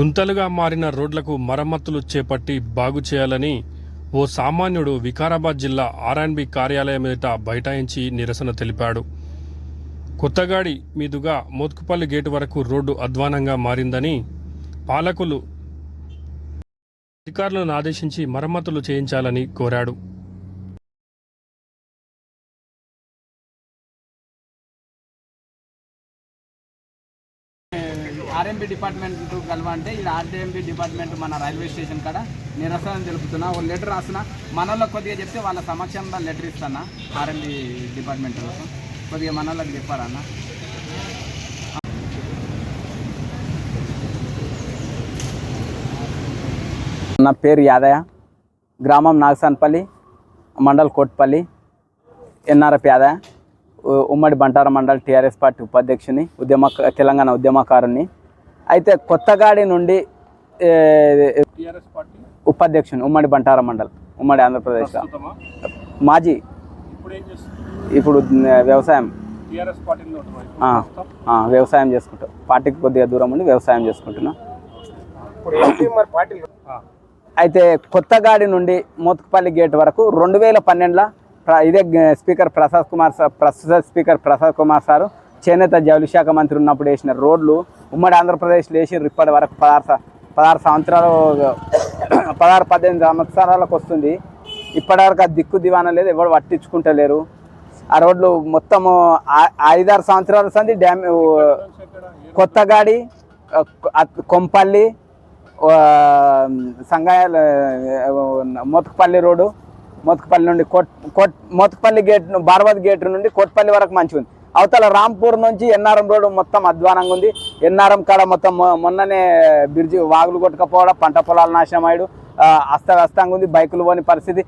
గుంతలుగా మారిన రోడ్లకు మరమ్మతులు చేపట్టి బాగు చేయాలని ఓ సామాన్యుడు వికారాబాద్ జిల్లా ఆర్ఎన్బి కార్యాలయం ఎదుట బైఠాయించి నిరసన తెలిపాడు. కొత్తగాడి మీదుగా మోత్కుపల్లి గేటు వరకు రోడ్డు అధ్వానంగా మారిందని పాలకులు అధికారులను ఆదేశించి మరమ్మతులు చేయించాలని కోరాడు. ఆర్ఎంపీ డిపార్ట్మెంట్ కలవంటే ఇది ఆర్డీఎంపీ డిపార్ట్మెంట్ మన రైల్వే స్టేషన్ కాడ నిరసన తెలుపుతున్నా. ఒక లెటర్ రాసిన మనలో కొద్దిగా చెప్తే వాళ్ళ సమక్షంలో లెటర్ ఇస్తానా ఆర్ఎంపీ డిపార్ట్మెంట్ కోసం? కొద్దిగా మనలోకి చెప్పారన్నా నా పేరు యాదయ్య. గ్రామం నాగసాన్పల్లి మండల్ కోట్పల్లి. ఎన్ఆర్ఎఫ్ యాదయ్య. ఉమ్మడి బంటార మండల్ టీఆర్ఎస్ పార్టీ ఉపాధ్యక్షుని ఉద్యమ తెలంగాణ ఉద్యమకారుని అయితే కొత్తగాడి నుండి ఏ, టీఆర్ఎస్ పార్టీ ఉపాధ్యక్షుని ఉమ్మడి బంటార మండల్ ఉమ్మడి ఆంధ్రప్రదేశ్ మాజీ ఇప్పుడు వ్యవసాయం. టీఆర్ఎస్ పార్టీలో ఆ, ఆ, వ్యవసాయం చేసుకుంటాం. పార్టీకి కొద్దిగా దూరం ఉండి వ్యవసాయం చేసుకుంటున్నాం. అయితే కొత్తగాడి నుండి మోత్కుపల్లి గేట్ వరకు రెండు వేల పన్నెండులో ఇదే స్పీకర్ ప్రసాద్ కుమార్ సార్ ప్రస్తుత స్పీకర్ ప్రసాద్ కుమార్ సారు చేనేత జౌలి శాఖ మంత్రి ఉన్నప్పుడు వేసిన రోడ్లు ఉమ్మడి ఆంధ్రప్రదేశ్లో వేసి ఇప్పటి వరకు పదహారు పదహారు సంవత్సరాలు పదహారు పద్దెనిమిది సంవత్సరాలకు వస్తుంది. ఇప్పటివరకు ఆ దిక్కు దివానా లేదు ఎవరు పట్టించుకుంటలేరు. ఆ రోడ్లు మొత్తము ఐదారు సంవత్సరాల సంది డ్యామ్ కొత్తగాడి కొంపల్లి ఆ, సంగాయాల రోడ్డు మోతకపల్లి నుండి కోట్ కోట్ మోతకపల్లి గేట్ బార్వత్ బార్వద్ గేట్ నుండి కోట్పల్లి వరకు మంచిగా ఉంది అవతల రాంపూర్ నుంచి ఎన్ఆర్ఎం రోడ్డు మొత్తం అధ్వానంగా ఉంది. ఎన్ఆర్ఎం కాడ మొత్తం మొన్ననే బ్రిడ్జి వాగులు కొట్టుకపోవడం పంట పొలాలు నాశనం అయ్యాడు. అస్తవ్యస్తంగా ఉంది బైకులు పోని పరిస్థితి.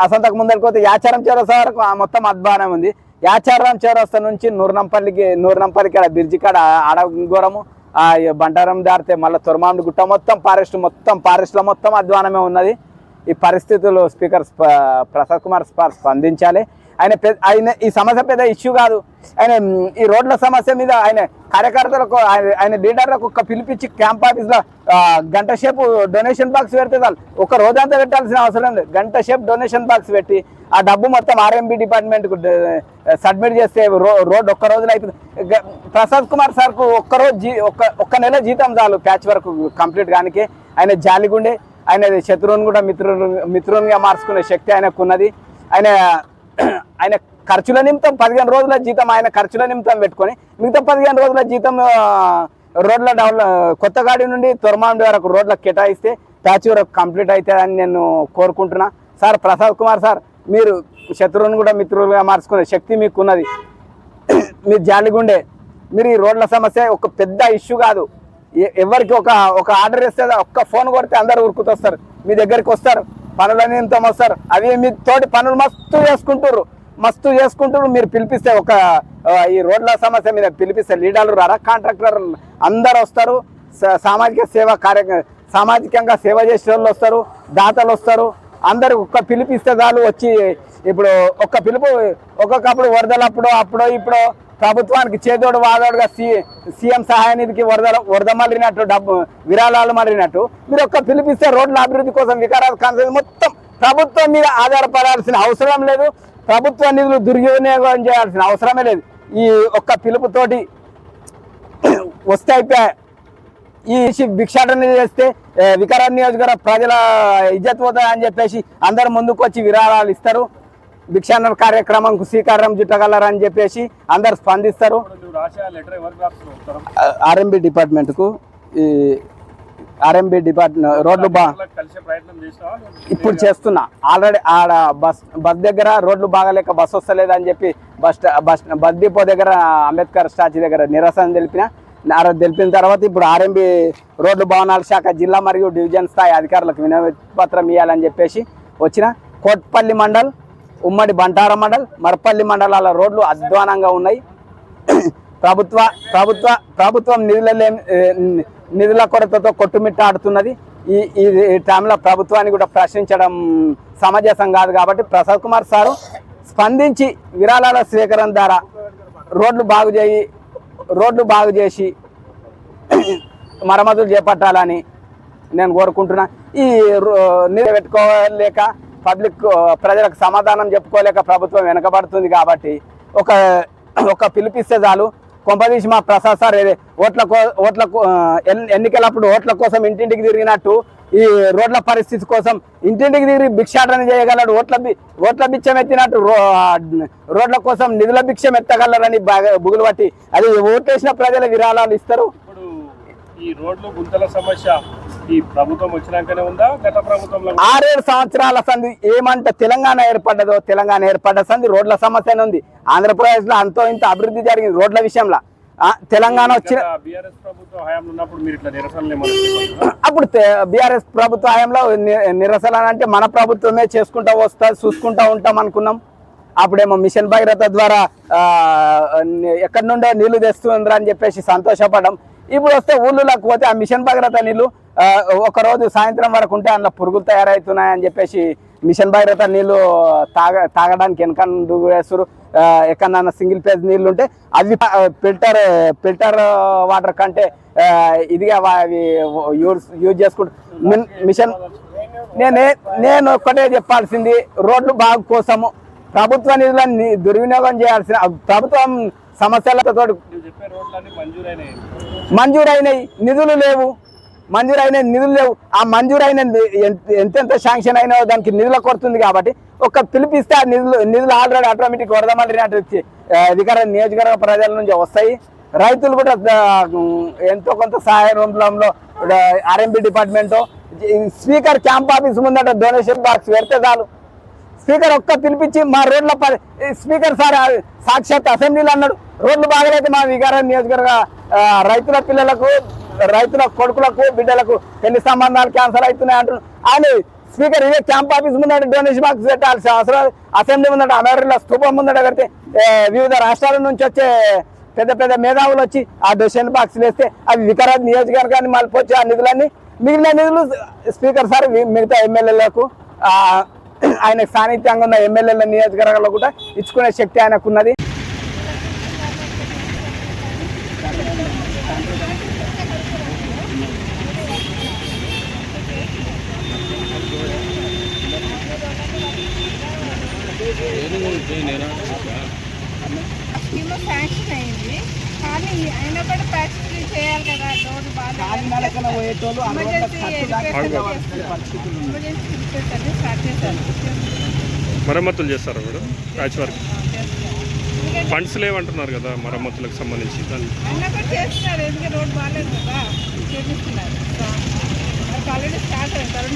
అసంతకు ముందరికి పోతే యాచారం చౌరస్తా వరకు మొత్తం అధ్వానం ఉంది. యాచారం చౌరస్తా నుంచి నూర్నంపల్లికి నూర్నంపల్లికి కాడ బ్రిడ్జి కాడ ఆడగోరము ఆ ఈ బంటారం దారితే మళ్ళీ తొరమామిడి గుట్ట మొత్తం ఫారెస్ట్ మొత్తం ఫారెస్ట్లో మొత్తం అధ్వానమే ఉన్నది. ఈ పరిస్థితులు స్పీకర్ స్ప- ప్రసాద్ కుమార్ స్ప- స్పందించాలి. ఆయన పెద్ద ఆయన ఈ సమస్య పెద్ద ఇష్యూ కాదు. ఆయన ఈ రోడ్ల సమస్య మీద ఆయన కార్యకర్తలకు ఆయన ఆయన లీడర్లకు ఒక పిలిపించి క్యాంప్ ఆఫీస్లో గంట సేపు డొనేషన్ బాక్స్ పెడితే చాలు. ఒక రోజంతా పెట్టాల్సిన అవసరం లేదు. గంట సేపు డొనేషన్ బాక్స్ పెట్టి ఆ డబ్బు మొత్తం ఆర్ఎంబి డిపార్ట్మెంట్కు సబ్మిట్ చేస్తే రో రోడ్ ఒక్క రోజులో అయిపోతుంది ప్రసాద్ కుమార్ సార్కు ఒక్క రోజు జీ ఒక్క ఒక్క నెల జీతం చాలు ప్యాచ్ వర్క్ కంప్లీట్ కానికే. ఆయన జాలిగుండే. ఆయన శత్రువుని కూడా మిత్రుని మిత్రునిగా మార్చుకునే శక్తి ఆయనకున్నది. ఆయన ఆయన ఖర్చుల నిమిత్తం పదిహేను రోజుల జీతం ఆయన ఖర్చుల నిమిత్తం పెట్టుకొని మిగతా పదిహేను రోజుల జీతం రోడ్ల డెవలప్ కొత్తగాడి నుండి తొరమాండి వరకు రోడ్లకు కేటాయిస్తే ప్యాచ్ వరకు కంప్లీట్ అవుతుందని నేను కోరుకుంటున్నా. సార్ ప్రసాద్ కుమార్ సార్ మీరు శత్రువుని కూడా మిత్రులుగా మార్చుకునే శక్తి మీకు ఉన్నది మీరు జాలిగుండే మీరు ఈ రోడ్ల సమస్య ఒక పెద్ద ఇష్యూ కాదు. ఎవరికి ఒక ఒక ఆర్డర్ ఇస్తే ఒక్క ఫోన్ కొడితే అందరు ఉరుకుతొస్తారు. మీ దగ్గరికి వస్తారు. పనుల నిమిత్తం మస్తారు అవి మీ తోటి పనులు మస్తు చేసుకుంటారు మస్తు చేసుకుంటారు మీరు పిలిపిస్తే ఒక ఈ రోడ్ల సమస్య మీద పిలిపిస్తే లీడర్లు రారా కాంట్రాక్టర్ అందరు వస్తారు. సామాజిక సేవ కార్య సామాజికంగా సేవ చేసే వాళ్ళు వస్తారు దాతలు వస్తారు. అందరు ఒక్క పిలిపిస్తే చాలు వచ్చి ఇప్పుడు ఒక్క పిలుపు ఒక్కొక్కప్పుడు వరదలప్పుడు అప్పుడో ఇప్పుడో ప్రభుత్వానికి చేదోడు వాదోడుగా సి సీఎం సహాయ నిధికి వరదల వరద మళ్ళినట్టు డబ్బు విరాళాలు మళ్ళినట్టు మీరు ఒక్క పిలిపిస్తే రోడ్ల అభివృద్ధి కోసం వికారాబాద్ కాన్సెన్స్ మొత్తం ప్రభుత్వం మీద ఆధారపడాల్సిన అవసరం లేదు. ప్రభుత్వ నిధులు దుర్వినియోగం చేయాల్సిన అవసరమే లేదు. ఈ ఒక్క పిలుపుతోటి వస్తే అయిపోయాయి ఈ భిక్షాటన చేస్తే వికారాబాద్ నియోజకవర్గ ప్రజల ఇజ్జత్ పోతుంది అని చెప్పేసి అందరు ముందుకు వచ్చి విరాళాలు ఇస్తారు. భిక్షాటన కార్యక్రమంకు శ్రీకారం చుట్టగలరని చెప్పేసి అందరు స్పందిస్తారు. ఆర్ఎంబి డిపార్ట్మెంట్కు ఈ ఆర్ఎంబి డిపార్ట్మెంట్ రోడ్లు బా ఇప్పుడు చేస్తున్నా. ఆల్రెడీ ఆడ బస్ బస్ దగ్గర రోడ్లు బాగాలేక బస్ వస్తలేదు అని చెప్పి బస్ బస్ బస్ డిపో దగ్గర అంబేద్కర్ స్టాచ్యూ దగ్గర నిరసన తెలిపిన తెలిపిన తర్వాత ఇప్పుడు ఆర్ఎంబి రోడ్లు భవనాల శాఖ జిల్లా మరియు డివిజన్ స్థాయి అధికారులకు వినతి పత్రం ఇవ్వాలని చెప్పేసి వచ్చిన కోట్పల్లి మండల్ ఉమ్మడి బంటార మండల్ మరపల్లి మండలాల రోడ్లు అధ్వానంగా ఉన్నాయి. ప్రభుత్వ ప్రభుత్వ ప్రభుత్వం నిధుల నిధుల కొరతతో కొట్టుమిట్టాడుతున్నది. ఈ ఈ ఈ టైంలో ప్రభుత్వాన్ని కూడా ప్రశ్నించడం సమంజసం కాదు కాబట్టి ప్రసాద్ కుమార్ సారు స్పందించి విరాళాల స్వీకరణ ద్వారా రోడ్లు బాగు చేయి రోడ్లు బాగు చేసి మరమ్మతులు చేపట్టాలని నేను కోరుకుంటున్నా. ఈ రో- నీళ్ళు పెట్టుకోలేక పబ్లిక్ ప్రజలకు సమాధానం చెప్పుకోలేక ప్రభుత్వం వెనకబడుతుంది కాబట్టి ఒక ఒక పిలిపిస్తే చాలు. కొంపదీసి మా ప్రసాద్ సార్ ఓట్ల ఓట్ల ఎన్నికలప్పుడు ఓట్ల కోసం ఇంటింటికి తిరిగినట్టు ఈ రోడ్ల పరిస్థితి కోసం ఇంటింటికి తిరిగి భిక్షాటన చేయగలడు ఓట్ల ఓట్ల భిక్షం ఎత్తినట్టు రోడ్ల కోసం నిధుల భిక్షం ఎత్తగలరని బుగులు పట్టి అది ఓట్లేసిన ప్రజల విరాళాలు ఇస్తారు. ఈ రోడ్లు గుంతల సమస్య ఈ ప్రభుత్వం వచ్చినాకనే ఉందా? గత ప్రభుత్వంలో ఆరేడు సంవత్సరాల సంది ఏమంట తెలంగాణ ఏర్పడ్డదో తెలంగాణ ఏర్పడ్డ సంది రోడ్ల సమస్యనే ఉంది. ఆంధ్రప్రదేశ్లో అంతో ఇంత అభివృద్ధి జరిగింది రోడ్ల విషయంలో. తెలంగాణ వచ్చిన బీఆర్ఎస్ ప్రభుత్వం హయాంలో ఉన్నప్పుడు మీరు ఇట్లా నిరసనలు ఏమన్నా చేపట్టారా? అప్పుడు బీఆర్ఎస్ ప్రభుత్వ హయాంలో నిరసన అంటే మన ప్రభుత్వమే చేసుకుంటా వస్తా చూసుకుంటా ఉంటాం అనుకున్నాం. అప్పుడేమో మిషన్ భగీరథ ద్వారా ఎక్కడి నుండో నీళ్ళు తెస్తుందిరా అని చెప్పేసి సంతోషపడ్డాం. ఇప్పుడు వస్తే ఊళ్ళోకి పోతే ఆ మిషన్ భగీరథ నీళ్ళు ఆ, ఒక రోజు సాయంత్రం వరకు ఉంటే అందులో పురుగులు తయారవుతున్నాయని చెప్పేసి మిషన్ భగీరథ నీళ్ళు తాగ తాగడానికి వెనక వేస్తారు. ఎక్కడన్నా సింగిల్ పేజ్ నీళ్ళు ఉంటే అవి ఫిల్టర్ ఫిల్టర్ వాటర్ కంటే ఇదిగా అవి యూజ్ యూజ్ చేసుకుంటూ మిషన్ నేనే నేను ఒక్కటే చెప్పాల్సింది రోడ్లు బాగు కోసము. ప్రభుత్వ నిధులను ని- దుర్వినియోగం చేయాల్సిన ప్రభుత్వం సమస్యలతో మంజూరైనవి నిధులు లేవు. మంజూరైన నిధులు లేవు. ఆ మంజూరైన ఎంతెంత శాంక్షన్ అయినా దానికి నిధుల కొడుతుంది కాబట్టి ఒక పిలిపిస్తే ఆ నిధులు నిధులు ఆల్రెడీ ఆటోమేటిక్ వరదమంటే వికార నియోజకవర్గ ప్రజల నుంచి వస్తాయి. రైతులు కూడా ఎంతో కొంత సహాయ రూపంలో RMP department speaker camp office ముందట డొనేషన్ బాక్స్ పెడితే చాలు. స్పీకర్ ఒక్క పిలిపించి మా రోడ్ల స్పీకర్ సార్ సాక్షాత్ అసెంబ్లీలో అన్నాడు. రోడ్లు బాగలేదు మా వికారా నియోజకవర్గ రైతుల పిల్లలకు రైతుల కొడుకులకు బిడ్డలకు పెళ్ళి సంబంధాలు క్యాన్సర్ అవుతున్నాయి అంటున్నారు. అని స్పీకర్ ఇదే క్యాంప్ ఆఫీస్ ముందంటే డొనేషన్ బాక్స్ పెట్టాల్సిన అవసరం అసెంబ్లీ ముందంటే అమెరికా స్థూపం ముందట పెడితే వివిధ రాష్ట్రాల నుంచి వచ్చే పెద్ద పెద్ద మేధావులు వచ్చి ఆ డొనేషన్ బాక్స్ వేస్తే అవి వికారాబాద్ నియోజకవర్గాన్ని మళ్ళీ ఆ నిధులన్నీ మిగిలిన నిధులు స్పీకర్ సార్ మిగతా ఎమ్మెల్యేలకు ఆయన సాన్నిధ్యంగా ఉన్న ఎమ్మెల్యేల నియోజకవర్గాల్లో కూడా ఇచ్చుకునే శక్తి ఆయనకున్నది. మరమ్మతులు చేస్తారు మీరు? ప్యాచ్ వర్క్ ఫండ్స్ లేవంటున్నారు కదా మరమ్మతులకు సంబంధించి. చేస్తున్నారు. ఎందుకంటే రోడ్ ఆల్రెడీ స్టార్ట్ పెట్టారు.